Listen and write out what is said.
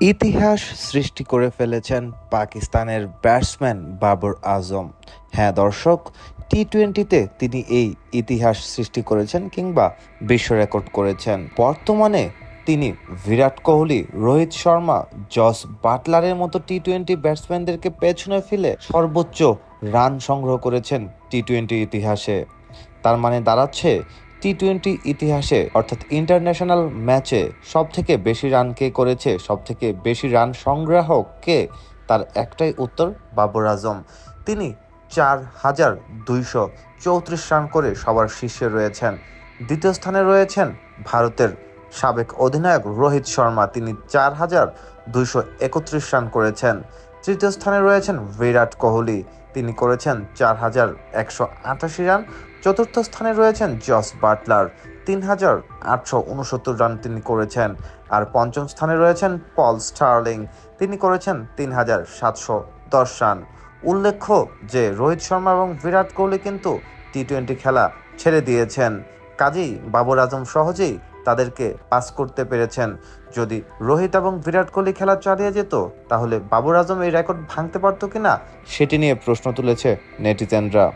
ইতিহাস সৃষ্টি করে ফেলেছেন পাকিস্তানের ব্যাটসম্যান বাবর আজম। হ্যাঁ দর্শক টি টোয়েন্টিতে তিনি এই ইতিহাস সৃষ্টি করেছেন কিংবা বিশ্ব রেকর্ড করেছেন। বর্তমানে তিনি বিরাট কোহলি, রোহিত শর্মা, জস বাটলারের মতো টি টোয়েন্টি ব্যাটসম্যানদেরকে পেছনে ফেলে সর্বোচ্চ রান সংগ্রহ করেছেন টি টোয়েন্টি ইতিহাসে। তার মানে দাঁড়াচ্ছে টি টোয়েন্টি ইতিহাসে, অর্থাৎ ইন্টারন্যাশনাল ম্যাচে সব থেকে বেশি রান কে করেছে সব থেকে বেশি রান সংগ্রাহক কে তার একটাই উত্তর, বাবর আজম। তিনি চার হাজার দুইশো চৌত্রিশ রান করে সবার শীর্ষে রয়েছেন। দ্বিতীয় স্থানে রয়েছেন ভারতের সাবেক অধিনায়ক রোহিত শর্মা। তিনি চার হাজার দুইশো একত্রিশ রান করেছেন। তৃতীয় স্থানে রয়েছেন বিরাট কোহলি। তিনি করেছেন চার হাজার একশো আটাশি রান চতুর্থ স্থানে রয়েছেন জস বাটলার। তিন হাজার আটশো উনসত্তর রান তিনি করেছেন। আর পঞ্চম স্থানে রয়েছেন পল স্টার্লিং। তিনি করেছেন তিন হাজার সাতশো দশ রান। উল্লেখ্য যে, রোহিত শর্মা এবং বিরাট কোহলি কিন্তু টি টোয়েন্টি খেলা ছেড়ে দিয়েছেন। কাজেই বাবর আজম সহজেই তাদেরকে পাস করতে পেরেছেন। যদি রোহিত এবং বিরাট কোহলি খেলা চালিয়ে যেত, তাহলে বাবর আজম এই রেকর্ড ভাঙতে পারতো কিনা, সেটি নিয়ে প্রশ্ন তুলেছে নেটিজেনরা।